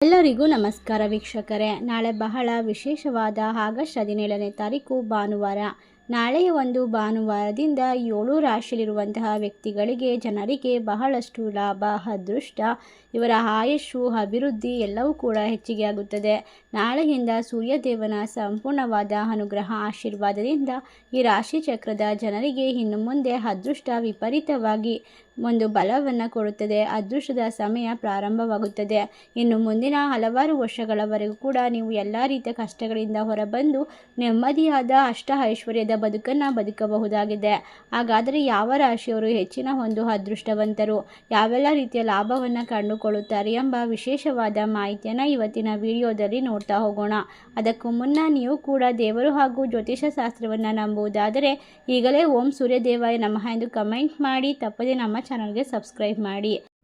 ಎಲ್ಲರಿಗೂ ನಮಸ್ಕಾರ ವೀಕ್ಷಕರೇ. ನಾಳೆ ಬಹಳ ವಿಶೇಷವಾದ ಆಗಸ್ಟ್ ಹದಿನೇಳನೇ ತಾರೀಕು ಭಾನುವಾರ. ನಾಳೆಯ ಒಂದು ಭಾನುವಾರದಿಂದ ಏಳು ರಾಶಿಯಲ್ಲಿರುವಂತಹ ವ್ಯಕ್ತಿಗಳಿಗೆ ಜನರಿಗೆ ಬಹಳಷ್ಟು ಲಾಭ, ಅದೃಷ್ಟ, ಇವರ ಆಯಸ್ಸು, ಅಭಿವೃದ್ಧಿ ಎಲ್ಲವೂ ಕೂಡ ಹೆಚ್ಚಿಗೆ ಆಗುತ್ತದೆ. ನಾಳೆಯಿಂದ ಸೂರ್ಯದೇವನ ಸಂಪೂರ್ಣವಾದ ಅನುಗ್ರಹ ಆಶೀರ್ವಾದದಿಂದ ಈ ರಾಶಿ ಚಕ್ರದ ಜನರಿಗೆ ಇನ್ನು ಮುಂದೆ ಅದೃಷ್ಟ ವಿಪರೀತವಾಗಿ ಒಂದು ಬಲವನ್ನು ಕೊಡುತ್ತದೆ. ಅದೃಷ್ಟದ ಸಮಯ ಪ್ರಾರಂಭವಾಗುತ್ತದೆ. ಇನ್ನು ಮುಂದಿನ ಹಲವಾರು ವರ್ಷಗಳವರೆಗೂ ಕೂಡ ನೀವು ಎಲ್ಲ ರೀತಿಯ ಕಷ್ಟಗಳಿಂದ ಹೊರಬಂದು ನೆಮ್ಮದಿಯಾದ ಅಷ್ಟ ಐಶ್ವರ್ಯದ ಬದುಕನ್ನು ಬದುಕಬಹುದಾಗಿದೆ. ಹಾಗಾದರೆ ಯಾವ ರಾಶಿಯವರು ಹೆಚ್ಚಿನ ಒಂದು ಅದೃಷ್ಟವಂತರು? ಯಾವೆಲ್ಲ ರೀತಿಯ ಲಾಭವನ್ನು ಕಂಡುಕೊಳ್ಳುತ್ತಾರೆ ಎಂಬ ವಿಶೇಷವಾದ ಮಾಹಿತಿಯನ್ನು ಇವತ್ತಿನ ವಿಡಿಯೋದಲ್ಲಿ ನೋಡ್ತಾ ಹೋಗೋಣ. ಅದಕ್ಕೂ ಮುನ್ನ ನೀವು ಕೂಡ ದೇವರು ಹಾಗೂ ಜ್ಯೋತಿಷ ಶಾಸ್ತ್ರವನ್ನು ನಂಬುವುದಾದರೆ ಈಗಲೇ ಓಂ ಸೂರ್ಯದೇವಾಯ ನಮಃ ಎಂದು ಕಮೆಂಟ್ ಮಾಡಿ ತಪ್ಪದೆ ನಮ್ಮ ಚಾನಲ್ಗೆ ಸಬ್ಸ್ಕ್ರೈಬ್ ಮಾಡಿ.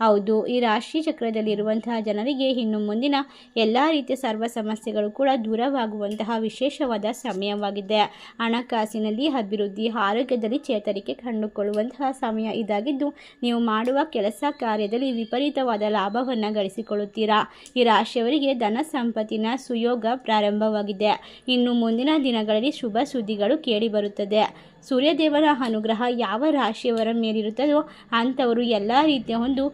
ಹೌದು, ಈ ರಾಶಿ ಚಕ್ರದಲ್ಲಿರುವಂತಹ ಜನರಿಗೆ ಇನ್ನು ಮುಂದಿನ ಎಲ್ಲ ರೀತಿಯ ಸರ್ವ ಸಮಸ್ಯೆಗಳು ಕೂಡ ದೂರವಾಗುವಂತಹ ವಿಶೇಷವಾದ ಸಮಯವಾಗಿದೆ. ಹಣಕಾಸಿನಲ್ಲಿ ಅಭಿವೃದ್ಧಿ, ಆರೋಗ್ಯದಲ್ಲಿ ಚೇತರಿಕೆ ಕಂಡುಕೊಳ್ಳುವಂತಹ ಸಮಯ ಇದಾಗಿದ್ದು, ನೀವು ಮಾಡುವ ಕೆಲಸ ಕಾರ್ಯದಲ್ಲಿ ವಿಪರೀತವಾದ ಲಾಭವನ್ನು ಗಳಿಸಿಕೊಳ್ಳುತ್ತೀರಾ? ಈ ರಾಶಿಯವರಿಗೆ ಧನ ಸಂಪತ್ತಿನ ಸುಯೋಗ ಪ್ರಾರಂಭವಾಗಿದೆ. ಇನ್ನು ಮುಂದಿನ ದಿನಗಳಲ್ಲಿ ಶುಭ ಸುದ್ದಿಗಳು ಕೇಳಿಬರುತ್ತದೆ. ಸೂರ್ಯದೇವರ ಅನುಗ್ರಹ ಯಾವ ರಾಶಿಯವರ ಮೇಲಿರುತ್ತದೋ, ಅಂಥವರು ಎಲ್ಲ ರೀತಿಯ ಒಂದು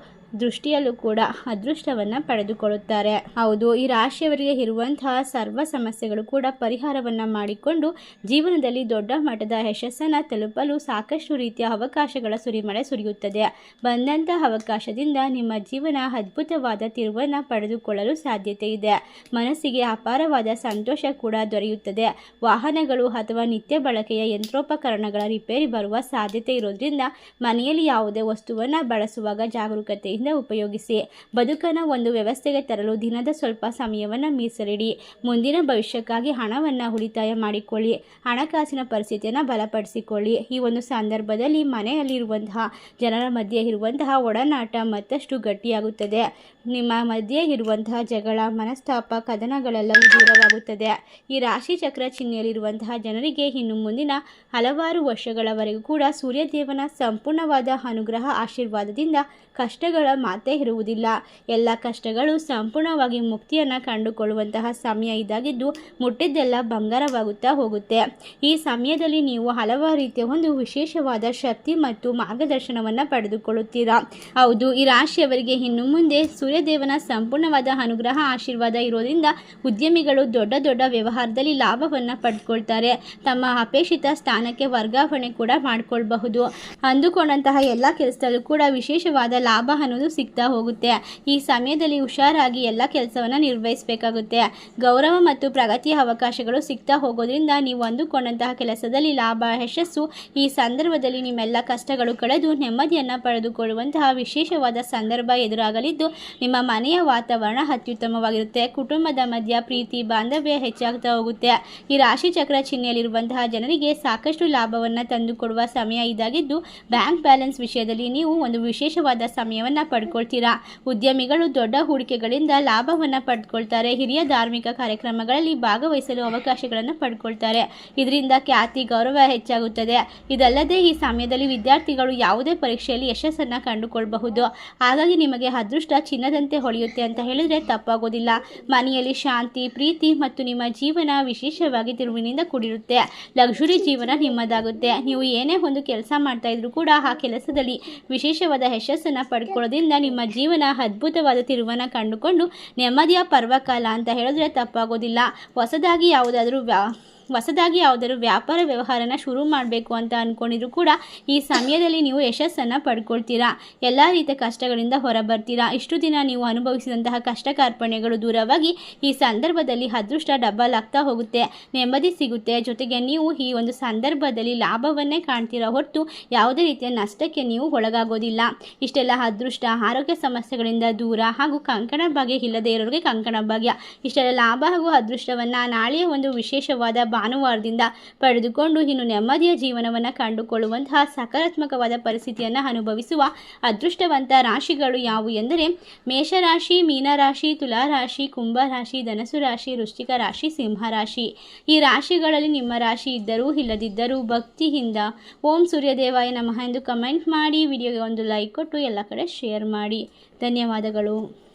ದೃಷ್ಟಿಯಲ್ಲೂ ಕೂಡ ಅದೃಷ್ಟವನ್ನು ಪಡೆದುಕೊಳ್ಳುತ್ತಾರೆ. ಹೌದು, ಈ ರಾಶಿಯವರಿಗೆ ಇರುವಂತಹ ಸರ್ವ ಸಮಸ್ಯೆಗಳು ಕೂಡ ಪರಿಹಾರವನ್ನು ಮಾಡಿಕೊಂಡು ಜೀವನದಲ್ಲಿ ದೊಡ್ಡ ಮಟ್ಟದ ಯಶಸ್ಸನ್ನು ತಲುಪಲು ಸಾಕಷ್ಟು ರೀತಿಯ ಅವಕಾಶಗಳ ಸುರಿಮಳೆ ಸುರಿಯುತ್ತದೆ. ಬಂದಂತಹ ಅವಕಾಶದಿಂದ ನಿಮ್ಮ ಜೀವನ ಅದ್ಭುತವಾದ ತಿರುವನ್ನು ಪಡೆದುಕೊಳ್ಳಲು ಸಾಧ್ಯತೆ ಇದೆ. ಮನಸ್ಸಿಗೆ ಅಪಾರವಾದ ಸಂತೋಷ ಕೂಡ ದೊರೆಯುತ್ತದೆ. ವಾಹನಗಳು ಅಥವಾ ನಿತ್ಯ ಬಳಕೆಯ ಯಂತ್ರೋಪಕರಣಗಳ ರಿಪೇರಿ ಬರುವ ಸಾಧ್ಯತೆ ಇರೋದ್ರಿಂದ ಮನೆಯಲ್ಲಿ ಯಾವುದೇ ವಸ್ತುವನ್ನು ಬಳಸುವಾಗ ಜಾಗರೂಕತೆಯಿಂದ ಉಪಯೋಗಿಸಿ. ಬದುಕನ್ನು ಒಂದು ವ್ಯವಸ್ಥೆಗೆ ತರಲು ದಿನದ ಸ್ವಲ್ಪ ಸಮಯವನ್ನು ಮೀಸಲಿಡಿ. ಮುಂದಿನ ಭವಿಷ್ಯಕ್ಕಾಗಿ ಹಣವನ್ನು ಉಳಿತಾಯ ಮಾಡಿಕೊಳ್ಳಿ. ಹಣಕಾಸಿನ ಪರಿಸ್ಥಿತಿಯನ್ನು ಬಲಪಡಿಸಿಕೊಳ್ಳಿ. ಈ ಒಂದು ಸಂದರ್ಭದಲ್ಲಿ ಮನೆಯಲ್ಲಿರುವಂತಹ ಜನರ ಮಧ್ಯೆ ಇರುವಂತಹ ಒಡನಾಟ ಮತ್ತಷ್ಟು ಗಟ್ಟಿಯಾಗುತ್ತದೆ. ನಿಮ್ಮ ಮಧ್ಯೆ ಇರುವಂತಹ ಜಗಳ, ಮನಸ್ತಾಪ, ಕದನಗಳೆಲ್ಲವೂ ದೂರವಾಗುತ್ತದೆ. ಈ ರಾಶಿ ಚಕ್ರ ಚಿಹ್ನೆಯಲ್ಲಿರುವಂತಹ ಜನರಿಗೆ ಇನ್ನು ಮುಂದಿನ ಹಲವಾರು ವರ್ಷಗಳವರೆಗೂ ಕೂಡ ಸೂರ್ಯದೇವನ ಸಂಪೂರ್ಣವಾದ ಅನುಗ್ರಹ, ಆಶೀರ್ವಾದದಿಂದ ಕಷ್ಟಗಳ ಮಾತೇ ಇರುವುದಿಲ್ಲ. ಎಲ್ಲ ಕಷ್ಟಗಳು ಸಂಪೂರ್ಣವಾಗಿ ಮುಕ್ತಿಯನ್ನು ಕಂಡುಕೊಳ್ಳುವಂತಹ ಸಮಯ ಇದಾಗಿದ್ದು ಮುಟ್ಟಿದ್ದೆಲ್ಲ ಬಂಗಾರವಾಗುತ್ತಾ ಹೋಗುತ್ತೆ. ಈ ಸಮಯದಲ್ಲಿ ನೀವು ಹಲವಾರು ರೀತಿಯ ಒಂದು ವಿಶೇಷವಾದ ಶಕ್ತಿ ಮತ್ತು ಮಾರ್ಗದರ್ಶನವನ್ನು ಪಡೆದುಕೊಳ್ಳುತ್ತೀರಾ. ಹೌದು, ಈ ರಾಶಿಯವರಿಗೆ ಇನ್ನು ಮುಂದೆ ಸೂರ್ಯದೇವನ ಸಂಪೂರ್ಣವಾದ ಅನುಗ್ರಹ, ಆಶೀರ್ವಾದ ಇರೋದ್ರಿಂದ ಉದ್ಯಮಿಗಳು ದೊಡ್ಡ ದೊಡ್ಡ ವ್ಯವಹಾರದಲ್ಲಿ ಲಾಭವನ್ನು ಪಡ್ಕೊಳ್ತಾರೆ. ತಮ್ಮ ಅಪೇಕ್ಷಿತ ಸ್ಥಾನಕ್ಕೆ ವರ್ಗಾವಣೆ ಕೂಡ ಮಾಡಿಕೊಳ್ಬಹುದು. ಅಂದುಕೊಂಡಂತಹ ಎಲ್ಲ ಕೆಲಸದಲ್ಲೂ ಕೂಡ ವಿಶೇಷವಾದ ಲಾಭ ಅನ್ನೋದು ಸಿಗ್ತಾ ಹೋಗುತ್ತೆ. ಈ ಸಮಯದಲ್ಲಿ ಹುಷಾರಾಗಿ ಎಲ್ಲ ಕೆಲಸವನ್ನು ನಿರ್ವಹಿಸಬೇಕಾಗುತ್ತೆ. ಗೌರವ ಮತ್ತು ಪ್ರಗತಿಯ ಅವಕಾಶಗಳು ಸಿಗ್ತಾ ಹೋಗೋದ್ರಿಂದ ನೀವು ಅಂದುಕೊಂಡಂತಹ ಕೆಲಸದಲ್ಲಿ ಲಾಭ, ಯಶಸ್ಸು ಈ ಸಂದರ್ಭದಲ್ಲಿ ನಿಮ್ಮೆಲ್ಲ ಕಷ್ಟಗಳು ಕಳೆದು ನೆಮ್ಮದಿಯನ್ನು ಪಡೆದುಕೊಳ್ಳುವಂತಹ ವಿಶೇಷವಾದ ಸಂದರ್ಭ ಎದುರಾಗಲಿದ್ದು ನಿಮ್ಮ ಮನೆಯ ವಾತಾವರಣ ಅತ್ಯುತ್ತಮವಾಗಿರುತ್ತೆ. ಕುಟುಂಬದ ಮಧ್ಯ ಪ್ರೀತಿ, ಬಾಂಧವ್ಯ ಹೆಚ್ಚಾಗ್ತಾ ಹೋಗುತ್ತೆ. ಈ ರಾಶಿ ಚಕ್ರ ಚಿಹ್ನೆಯಲ್ಲಿರುವಂತಹ ಜನರಿಗೆ ಸಾಕಷ್ಟು ಲಾಭವನ್ನು ತಂದುಕೊಡುವ ಸಮಯ ಇದಾಗಿದ್ದು, ಬ್ಯಾಂಕ್ ಬ್ಯಾಲೆನ್ಸ್ ವಿಷಯದಲ್ಲಿ ನೀವು ಒಂದು ವಿಶೇಷವಾದ ಸಮಯವನ್ನು ಪಡ್ಕೊಳ್ತೀರಾ. ಉದ್ಯಮಿಗಳು ದೊಡ್ಡ ಹೂಡಿಕೆಗಳಿಂದ ಲಾಭವನ್ನು ಪಡ್ಕೊಳ್ತಾರೆ. ಹಿರಿಯ ಧಾರ್ಮಿಕ ಕಾರ್ಯಕ್ರಮಗಳಲ್ಲಿ ಭಾಗವಹಿಸಲು ಅವಕಾಶಗಳನ್ನು ಪಡ್ಕೊಳ್ತಾರೆ. ಇದರಿಂದ ಖ್ಯಾತಿ, ಗೌರವ ಹೆಚ್ಚಾಗುತ್ತದೆ. ಇದಲ್ಲದೆ ಈ ಸಮಯದಲ್ಲಿ ವಿದ್ಯಾರ್ಥಿಗಳು ಯಾವುದೇ ಪರೀಕ್ಷೆಯಲ್ಲಿ ಯಶಸ್ಸನ್ನು ಕಂಡುಕೊಳ್ಳಬಹುದು ಹಾಗಾಗಿ ನಿಮಗೆ ಅದೃಷ್ಟ ಚಿನ್ನದಂತೆ ಹೊಳೆಯುತ್ತೆ ಅಂತ ಹೇಳಿದರೆ ತಪ್ಪಾಗೋದಿಲ್ಲ. ಮನೆಯಲ್ಲಿ ಶಾಂತಿ, ಪ್ರೀತಿ ಮತ್ತು ನಿಮ್ಮ ಜೀವನ ವಿಶೇಷವಾಗಿ ತಿರುವಿನಿಂದ ಕೂಡಿರುತ್ತೆ. ಲಕ್ಸುರಿ ಜೀವನ ನಿಮ್ಮದಾಗುತ್ತೆ. ನೀವು ಏನೇ ಒಂದು ಕೆಲಸ ಮಾಡ್ತಾ ಇದ್ರೂ ಕೂಡ ಆ ಕೆಲಸದಲ್ಲಿ ವಿಶೇಷವಾದ ಯಶಸ್ಸನ್ನು ಪಡ್ಕೊಳ್ಳೋದ್ರಿಂದ ನಿಮ್ಮ ಜೀವನ ಅದ್ಭುತವಾದ ತಿರುವನ್ನು ಕಂಡುಕೊಂಡು ನೆಮ್ಮದಿಯ ಪರ್ವಕಾಲ ಅಂತ ಹೇಳಿದ್ರೆ ತಪ್ಪಾಗೋದಿಲ್ಲ. ಹೊಸದಾಗಿ ಯಾವುದಾದ್ರೂ ವ್ಯಾ ಹೊಸದಾಗಿ ಯಾವುದಾದ್ರು ವ್ಯಾಪಾರ ವ್ಯವಹಾರನ ಶುರು ಮಾಡಬೇಕು ಅಂತ ಅಂದ್ಕೊಂಡಿದ್ರು ಕೂಡ ಈ ಸಮಯದಲ್ಲಿ ನೀವು ಯಶಸ್ಸನ್ನು ಪಡ್ಕೊಳ್ತೀರಾ? ಎಲ್ಲ ರೀತಿಯ ಕಷ್ಟಗಳಿಂದ ಹೊರಬರ್ತೀರಾ? ಇಷ್ಟು ದಿನ ನೀವು ಅನುಭವಿಸಿದಂತಹ ಕಷ್ಟ ಕಾರ್ಪಣ್ಯಗಳು ದೂರವಾಗಿ ಈ ಸಂದರ್ಭದಲ್ಲಿ ಅದೃಷ್ಟ ಡಬಲ್ ಆಗ್ತಾ ಹೋಗುತ್ತೆ. ನೆಮ್ಮದಿ ಸಿಗುತ್ತೆ. ಜೊತೆಗೆ ನೀವು ಈ ಒಂದು ಸಂದರ್ಭದಲ್ಲಿ ಲಾಭವನ್ನೇ ಕಾಣ್ತೀರಾ ಹೊರತು ಯಾವುದೇ ರೀತಿಯ ನಷ್ಟಕ್ಕೆ ನೀವು ಒಳಗಾಗೋದಿಲ್ಲ. ಇಷ್ಟೆಲ್ಲ ಅದೃಷ್ಟ, ಆರೋಗ್ಯ ಸಮಸ್ಯೆಗಳಿಂದ ದೂರ ಹಾಗೂ ಕಂಕಣ ಭಾಗ್ಯ ಇಲ್ಲದೇ ಇರೋರಿಗೆ ಕಂಕಣ ಭಾಗ್ಯ. ಇಷ್ಟೆಲ್ಲ ಲಾಭ ಹಾಗೂ ಅದೃಷ್ಟವನ್ನು ನಾಳೆಯ ಒಂದು ವಿಶೇಷವಾದ ಭಾನುವಾರದಿಂದ ಪಡೆದುಕೊಂಡು ಇನ್ನು ನೆಮ್ಮದಿಯ ಜೀವನವನ್ನು ಕಂಡುಕೊಳ್ಳುವಂತಹ ಸಕಾರಾತ್ಮಕವಾದ ಪರಿಸ್ಥಿತಿಯನ್ನು ಅನುಭವಿಸುವ ಅದೃಷ್ಟವಂತ ರಾಶಿಗಳು ಯಾವುವು ಎಂದರೆ ಮೇಷರಾಶಿ, ಮೀನರಾಶಿ, ತುಲಾರಾಶಿ, ಕುಂಭರಾಶಿ ಧನಸು ರಾಶಿ ವೃಶ್ಚಿಕ ರಾಶಿ, ಸಿಂಹರಾಶಿ. ಈ ರಾಶಿಗಳಲ್ಲಿ ನಿಮ್ಮ ರಾಶಿ ಇದ್ದರೂ ಇಲ್ಲದಿದ್ದರೂ ಭಕ್ತಿಯಿಂದ ಓಂ ಸೂರ್ಯದೇವಾಯ ನಮಃ ಎಂದು ಕಮೆಂಟ್ ಮಾಡಿ, ವಿಡಿಯೋಗೆ ಒಂದು ಲೈಕ್ ಕೊಟ್ಟು ಎಲ್ಲ ಕಡೆ ಶೇರ್ ಮಾಡಿ. ಧನ್ಯವಾದಗಳು.